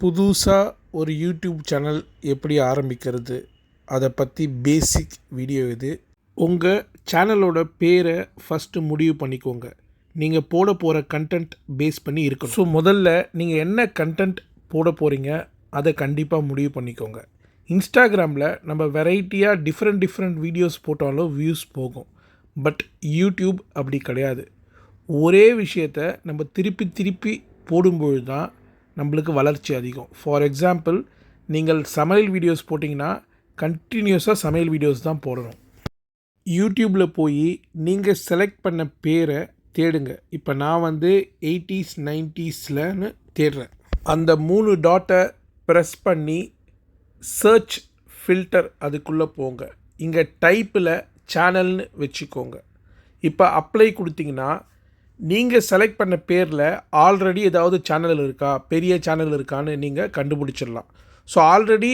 புதுசாக ஒரு YouTube channel எப்படி ஆரம்பிக்கிறது? அதை பற்றி பேசிக் வீடியோ இது. உங்கள் சேனலோட பேரை ஃபஸ்ட்டு முடிவு பண்ணிக்கோங்க. நீங்கள் போட போகிற கண்டென்ட் பேஸ் பண்ணி இருக்கும் ஸோ முதல்ல நீங்கள் என்ன கண்டென்ட் போட போகிறீங்க அதை கண்டிப்பாக முடிவு பண்ணிக்கோங்க. இன்ஸ்டாகிராமில் நம்ம வெரைட்டியாக டிஃப்ரெண்ட் டிஃப்ரெண்ட் வீடியோஸ் போட்டாலும் வியூஸ் போகும். பட் யூடியூப் அப்படி கிடையாது. ஒரே விஷயத்த நம்ம திருப்பி திருப்பி போடும்பொழுது தான் நம்மளுக்கு வளர்ச்சி அதிகம். ஃபார் எக்ஸாம்பிள் நீங்கள் சமையல் வீடியோஸ் போட்டிங்கன்னா கண்டினியூஸாக சமையல் வீடியோஸ் தான் போடணும். யூடியூப்பில் போய் நீங்கள் செலக்ட் பண்ண பேரை தேடுங்க. இப்போ நான் வந்து எயிட்டிஸ் நைன்ட்டீஸ்லன்னு தேடுறேன். அந்த மூணு டாட்டை ப்ரெஸ் பண்ணி சர்ச் ஃபில்டர் அதுக்குள்ளே போங்க. இங்கே டைப்பில் சேனல்னு வச்சுக்கோங்க. இப்போ அப்ளை கொடுத்தீங்கன்னா நீங்கள் செலக்ட் பண்ண பேரில் ஆல்ரெடி ஏதாவது சேனல் இருக்கா? பெரிய சேனல் இருக்கான்னு நீங்கள் கண்டுபிடிச்சிடலாம். ஸோ ஆல்ரெடி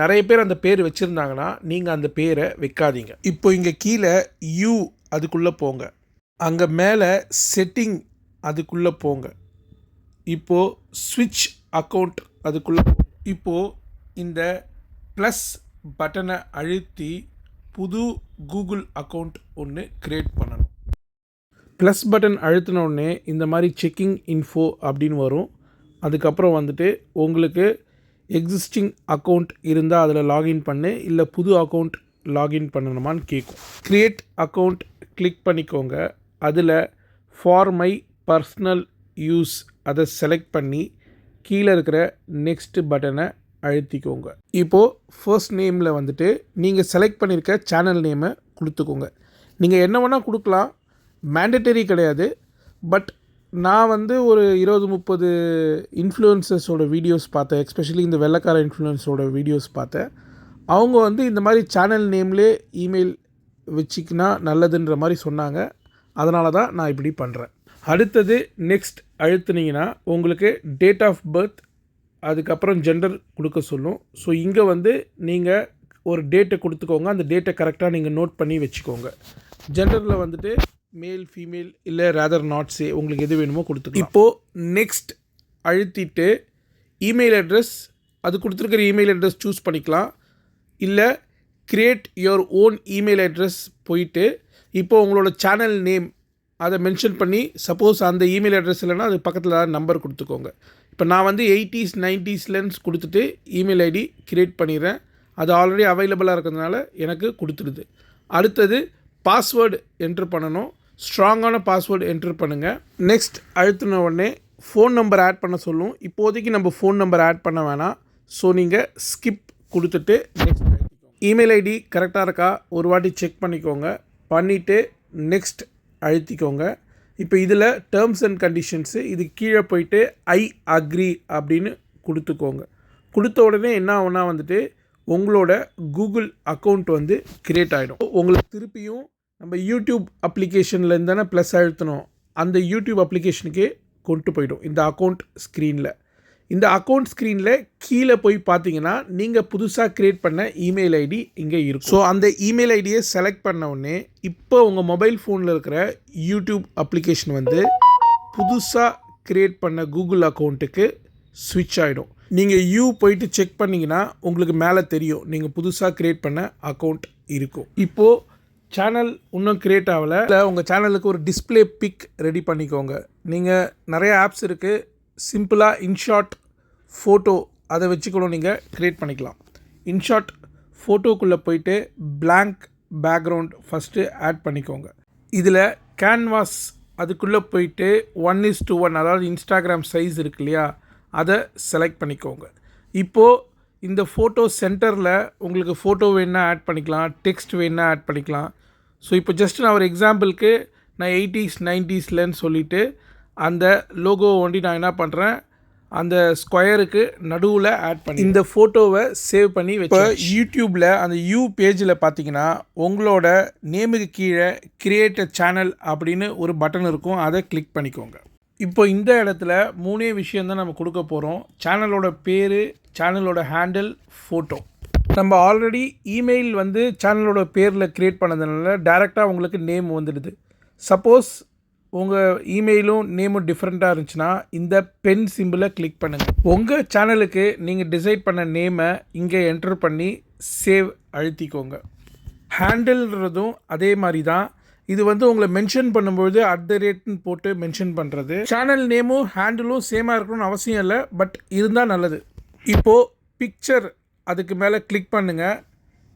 நிறைய பேர் அந்த பேர் வச்சுருந்தாங்கன்னா நீங்கள் அந்த பேரை வைக்காதீங்க. இப்போ இங்கே கீழே யூ அதுக்குள்ளே போங்க. அங்கே மேலே செட்டிங் அதுக்குள்ளே போங்க. இப்போது ஸ்விட்ச் அக்கௌண்ட் அதுக்குள்ளே இப்போது இந்த ப்ளஸ் பட்டனை அழுத்தி புது கூகுள் அக்கௌண்ட் ஒன்று க்ரியேட் பண்ணணும் ப்ளஸ் பட்டன் அழுத்தின உடனே இந்த மாதிரி செக்கிங் இன்ஃபோ அப்படின்னு வரும். அதுக்கப்புறம் வந்துட்டு உங்களுக்கு எக்ஸிஸ்டிங் அக்கௌண்ட் இருந்தால் அதில் லாகின் பண்ணு இல்லை புது அக்கௌண்ட் லாகின் பண்ணணுமான்னு கேட்கும் க்ரியேட் அக்கௌண்ட் கிளிக் பண்ணிக்கோங்க. அதில் ஃபார் மை பர்சனல் யூஸ் அதை செலக்ட் பண்ணி கீழே இருக்கிற நெக்ஸ்ட் பட்டனை அழுத்திக்கோங்க. இப்போது ஃபர்ஸ்ட் நேமில் வந்துட்டு நீங்கள் செலக்ட் பண்ணியிருக்க சேனல் நேமை கொடுத்துக்கோங்க. நீங்கள் என்ன வேணால் கொடுக்கலாம். மேண்டட்டரி கிடையாது. பட் நான் வந்து ஒரு இருபது முப்பது இன்ஃப்ளூயன்சஸோட வீடியோஸ் பார்த்தேன். எஸ்பெஷலி இந்த வெள்ளக்கார இன்ஃப்ளூயன்ஸோட வீடியோஸ் பார்த்தேன். அவங்க வந்து இந்த மாதிரி சேனல் நேம்லே இமெயில் வச்சிக்கினா நல்லதுன்ற மாதிரி சொன்னாங்க. அதனால தான் நான் இப்படி பண்ணுறேன் அடுத்தது நெக்ஸ்ட் அழுத்துனீங்கன்னா உங்களுக்கு டேட் ஆஃப் பர்த் அதுக்கப்புறம் ஜெண்டர் கொடுக்க சொல்லும். ஸோ இங்கே வந்து நீங்கள் ஒரு டேட்டை கொடுத்துக்கோங்க. அந்த டேட்டை கரெக்டாக நீங்கள் நோட் பண்ணி வச்சுக்கோங்க. ஜெண்டரில் வந்துட்டு மேல் ஃபீமேல் இல்லை ரேதர் நாட் சே உங்களுக்கு எது வேணுமோ கொடுத்துக்கலாம். இப்போது நெக்ஸ்ட் அழுத்திட்டு இமெயில் அட்ரஸ் அது கொடுத்துருக்கிற இமெயில் அட்ரஸ் சூஸ் பண்ணிக்கலாம். இல்லை create your own email address போயிட்டு இப்போது உங்களோட சேனல் நேம் அதை மென்ஷன் பண்ணி சப்போஸ் அந்த இமெயில் அட்ரஸ் இல்லைன்னா அது பக்கத்தில் நம்பர் கொடுத்துக்கோங்க. இப்போ நான் வந்து எயிட்டிஸ் நைன்ட்டீஸ்லன்ஸ் கொடுத்துட்டு இமெயில் ஐடி கிரியேட் பண்ணிடுறேன். அது ஆல்ரெடி அவைலபிளாக இருக்கிறதுனால எனக்கு கொடுத்துடுது. அடுத்தது பாஸ்வேர்டு என்ட்ரு பண்ணணும். ஸ்ட்ராங்கான பாஸ்வேர்டு என்ட்ரு பண்ணுங்கள் நெக்ஸ்ட் அழுத்தின உடனே ஃபோன் நம்பர் ஆட் பண்ண சொல்லும். இப்போதைக்கு நம்ம ஃபோன் நம்பர் ஆட் பண்ண வேணாம். ஸோ நீங்கள் ஸ்கிப் கொடுத்துட்டு நெக்ஸ்ட் இமெயில் ஐடி கரெக்டாக இருக்கா? ஒரு வாட்டி செக் பண்ணிக்கோங்க. பண்ணிவிட்டு நெக்ஸ்ட் அழுத்திக்கோங்க. இப்போ இதில் டேர்ம்ஸ் அண்ட் கண்டிஷன்ஸு இது கீழே போயிட்டு ஐ அக்ரி அப்படின்னு கொடுத்துக்கோங்க. கொடுத்த உடனே என்ன ஆகுனா வந்துட்டு உங்களோட கூகுள் அக்கௌண்ட் வந்து க்ரியேட் ஆகிடும் உங்களுக்கு திருப்பியும் நம்ம யூடியூப் அப்ளிகேஷனில் தானே ப்ளஸ் அழுத்தணும். அந்த யூடியூப் அப்ளிகேஷனுக்கே கொண்டு போயிடும். இந்த அக்கௌண்ட் ஸ்க்ரீனில் இந்த அக்கௌண்ட் ஸ்க்ரீனில் கீழே போய் பார்த்தீங்கன்னா நீங்கள் புதுசாக க்ரியேட் பண்ண இமெயில் ஐடி இங்கே இருக்கும். ஸோ அந்த இமெயில் ஐடியை செலக்ட் பண்ண உடனே இப்போ உங்கள் மொபைல் ஃபோனில் இருக்கிற யூடியூப் அப்ளிகேஷன் வந்து புதுசாக க்ரியேட் பண்ண கூகுள் அக்கௌண்ட்டுக்கு ஸ்விட்ச் ஆகிடும் நீங்கள் யூ போயிட்டு செக் பண்ணிங்கன்னா உங்களுக்கு மேலே தெரியும். நீங்கள் புதுசாக க்ரியேட் பண்ண அக்கௌண்ட் இருக்கும். இப்போது சேனல் இன்னும் க்ரியேட் ஆகலை. இல்லை உங்கள் சேனலுக்கு ஒரு டிஸ்பிளே பிக் ரெடி பண்ணிக்கோங்க. நீங்கள் நிறைய ஆப்ஸ் இருக்குது சிம்பிளாக இன்ஷாட் ஃபோட்டோ அதை வச்சுக்கூட நீங்கள் க்ரியேட் பண்ணிக்கலாம். இன்ஷாட் ஃபோட்டோக்குள்ளே போயிட்டு பிளாங்க் பேக்ரவுண்ட் ஃபஸ்ட்டு ஆட் பண்ணிக்கோங்க. இதில் கேன்வாஸ் அதுக்குள்ளே போயிட்டு ஒன் இஸ் டூ ஒன் அதாவது இன்ஸ்டாகிராம் சைஸ் இருக்கு இல்லையா? அதை செலக்ட் பண்ணிக்கோங்க. இப்போது இந்த ஃபோட்டோ சென்டரில் உங்களுக்கு ஃபோட்டோ வேணால் ஆட் பண்ணிக்கலாம் டெக்ஸ்ட் வேணால் ஆட் பண்ணிக்கலாம். ஸோ இப்போ ஜஸ்ட் நான் ஒரு எக்ஸாம்பிளுக்கு நான் எயிட்டிஸ் நைன்ட்டீஸ்லன்னு சொல்லிவிட்டு அந்த லோகோ ஒண்டி நான் என்ன பண்ணுறேன் அந்த ஸ்கொயருக்கு நடுவில் ஆட் பண்ணி இந்த ஃபோட்டோவை சேவ் பண்ணி இப்போ யூடியூப்பில் அந்த யூ பேஜில் பார்த்தீங்கன்னா உங்களோட நேமுக்கு கீழே கிரியேட் சேனல் அப்படின்னு ஒரு பட்டன் இருக்கும். அதை கிளிக் பண்ணிக்கோங்க. இப்போ இந்த இடத்துல மூணே விஷயம் தான் நம்ம கொடுக்க போகிறோம் சேனலோட பேர் சேனலோட ஹேண்டில் ஃபோட்டோ நம்ம ஆல்ரெடி இமெயில் வந்து சேனலோட பேரில் க்ரியேட் பண்ணதுனால டைரெக்டாக உங்களுக்கு நேம் வந்துடுது. சப்போஸ் உங்கள் இமெயிலும் நேமும் டிஃப்ரெண்ட்டாக இருந்துச்சுன்னா இந்த பென் சிம்பிளை கிளிக் பண்ணுங்கள் உங்கள் சேனலுக்கு நீங்கள் டிசைட் பண்ண நேமை இங்கே என்டர் பண்ணி சேவ் அழுத்திக்கோங்க. ஹேண்டில்ன்றதும் அதே மாதிரி தான் இது வந்து உங்களை மென்ஷன் பண்ணும்பொழுது அட் த ரேட்னு போட்டு மென்ஷன் பண்ணுறது சேனல் நேமும் ஹேண்டிலும் சேமாக இருக்கணும்னு அவசியம் இல்லை பட் இருந்தால் நல்லது. இப்போது பிக்சர் அதுக்கு மேலே கிளிக் பண்ணுங்கள்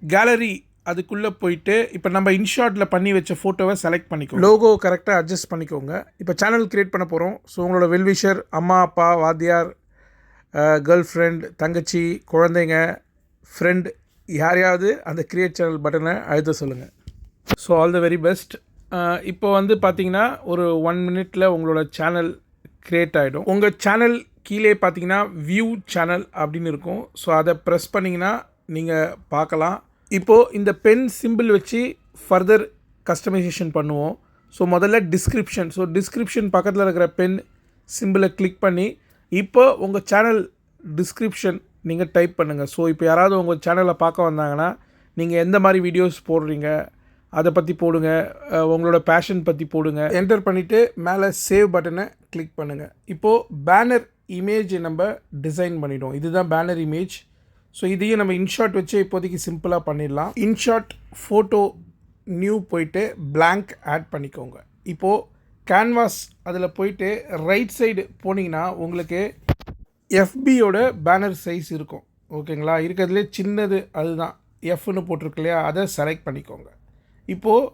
கேலரி அதுக்குள்ளே போயிட்டு இப்போ நம்ம இன்ஷாட்டில் பண்ணி வச்ச ஃபோட்டோவை செலக்ட் பண்ணிக்கோ லோகோ கரெக்டாக அட்ஜஸ்ட் பண்ணிக்கோங்க. இப்போ சேனல் க்ரியேட் பண்ண போகிறோம் ஸோ உங்களோட வெல்விஷர் அம்மா அப்பா வாத்தியார் கேர்ள் ஃப்ரெண்ட் தங்கச்சி குழந்தைங்க ஃப்ரெண்ட் யாரையாவது அந்த க்ரியேட் சேனல் பட்டனை அழுத்த சொல்லுங்கள் so all the very best இப்போ வந்து பார்த்தீங்கன்னா ஒரு ஒன் மினிட்ல உங்களோட சேனல் க்ரியேட் ஆகிடும் உங்கள் சேனல் கீழே பார்த்தீங்கன்னா வியூ சேனல் அப்படின்னு இருக்கும். ஸோ அதை ப்ரெஸ் பண்ணிங்கன்னா நீங்கள் பார்க்கலாம். இப்போது இந்த பென் சிம்பிள் வச்சு ஃபர்தர் கஸ்டமைசேஷன் பண்ணுவோம். ஸோ முதல்ல டிஸ்கிரிப்ஷன் ஸோ டிஸ்கிரிப்ஷன் பக்கத்தில் இருக்கிற பென் சிம்பிளை கிளிக் பண்ணி இப்போ உங்கள் சேனல் டிஸ்கிரிப்ஷன் நீங்கள் டைப் பண்ணுங்கள் ஸோ இப்போ யாராவது உங்கள் சேனலை பார்க்க வந்தாங்கன்னா நீங்கள் எந்த மாதிரி வீடியோஸ் போடுறீங்க அதை பற்றி போடுங்க. உங்களோட பேஷன் பற்றி போடுங்க. என்டர் பண்ணிவிட்டு மேலே சேவ் பட்டனை கிளிக் பண்ணுங்கள் இப்போது பேனர் இமேஜ் நம்ம டிசைன் பண்ணிவிடுவோம் இதுதான் பேனர் இமேஜ் ஸோ இதையும் நம்ம இன்ஷாட் வச்சு இப்போதைக்கு சிம்பிளாக பண்ணிடலாம். இன்ஷாட் ஃபோட்டோ நியூ போயிட்டு பிளாங்க் ஆட் பண்ணிக்கோங்க. இப்போது கேன்வாஸ் அதில் போயிட்டு ரைட் சைடு போனீங்கன்னா உங்களுக்கு எஃபியோட பேனர் சைஸ் இருக்கும். ஓகேங்களா இருக்கிறதுலே சின்னது அதுதான். எஃப்னு போட்டிருக்கு இல்லையா? அதை செலக்ட் பண்ணிக்கோங்க. இப்போது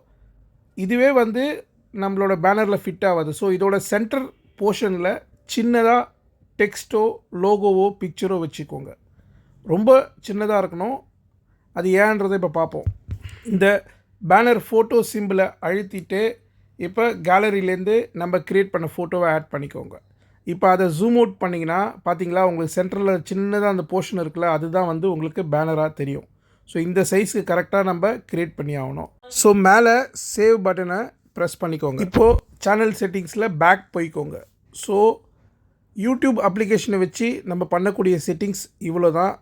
இதுவே வந்து நம்மளோட பேனரில் ஃபிட் ஆகாது. ஸோ இதோட சென்டர் போர்ஷனில் சின்னதாக டெக்ஸ்ட்டோ லோகோவோ பிக்சரோ வச்சுக்கோங்க. ரொம்ப சின்னதாக இருக்கணும். அது ஏன்றதை இப்போ பார்ப்போம். இந்த பேனர் ஃபோட்டோ சிம்பிளை அழுத்திட்டு இப்போ கேலரியிலேருந்து நம்ம க்ரியேட் பண்ண ஃபோட்டோவை ஆட் பண்ணிக்கோங்க. இப்போ அதை ஜூம் அவுட் பண்ணிங்கன்னா பார்த்தீங்களா உங்களுக்கு சென்டரில் சின்னதாக அந்த போர்ஷன் இருக்குல்ல அதுதான் வந்து உங்களுக்கு பேனராக தெரியும். ஸோ இந்த சைஸுக்கு கரெக்டாக நம்ம க்ரியேட் பண்ணி ஆகணும். ஸோ மேலே சேவ் பட்டனை ப்ரெஸ் பண்ணிக்கோங்க. இப்போது சேனல் செட்டிங்ஸில் பேக் போய்க்கோங்க. ஸோ யூடியூப் அப்ளிகேஷனை வச்சு நம்ம பண்ணக்கூடிய செட்டிங்ஸ் இவ்வளோ தான்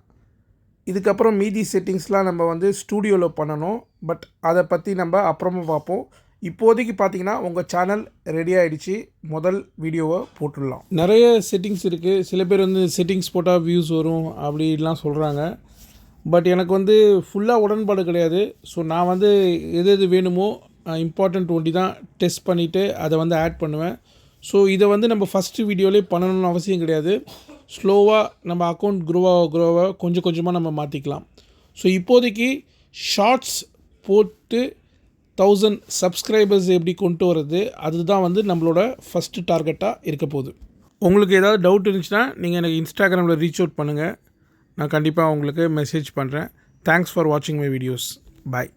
இதுக்கப்புறம் மீதி செட்டிங்ஸ்லாம் நம்ம வந்து ஸ்டூடியோவில் பண்ணணும். பட் அதை பற்றி நம்ம அப்புறமா பார்ப்போம். இப்போதைக்கு பார்த்தீங்கன்னா உங்கள் சேனல் ரெடி ஆகிடுச்சு முதல் வீடியோவை போட்டுடலாம். நிறைய செட்டிங்ஸ் இருக்குது சில பேர் வந்து செட்டிங்ஸ் போட்டால் வியூஸ் வரும். அப்படிலாம் சொல்கிறாங்க பட் எனக்கு வந்து ஃபுல்லாக உடன்பாடு கிடையாது. ஸோ நான் வந்து எது எது வேணுமோ இம்பார்ட்டண்ட் ஒண்டி தான் டெஸ்ட் பண்ணிவிட்டு அதை வந்து ஆட் பண்ணுவேன். ஸோ இதை வந்து நம்ம ஃபஸ்ட்டு வீடியோலேயே பண்ணணும்னு அவசியம் கிடையாது. ஸ்லோவாக நம்ம அக்கௌண்ட் குரோவாக குரோவாக கொஞ்சம் கொஞ்சமாக நம்ம மாற்றிக்கலாம் ஸோ இப்போதைக்கு ஷார்ட்ஸ் போட்டு தௌசண்ட் சப்ஸ்கிரைபர்ஸ் எப்படி கொண்டு வர்றது அதுதான் வந்து நம்மளோட ஃபஸ்ட்டு டார்கெட்டாக இருக்க போகுது. உங்களுக்கு ஏதாவது டவுட் இருந்துச்சுன்னா நீங்கள் எனக்கு இன்ஸ்டாகிராமில் ரீச் அவுட் பண்ணுங்கள் நான் கண்டிப்பாக உங்களுக்கு மெசேஜ் பண்ணுறேன் தேங்க்ஸ் ஃபார் வாட்சிங் மை வீடியோஸ் பாய்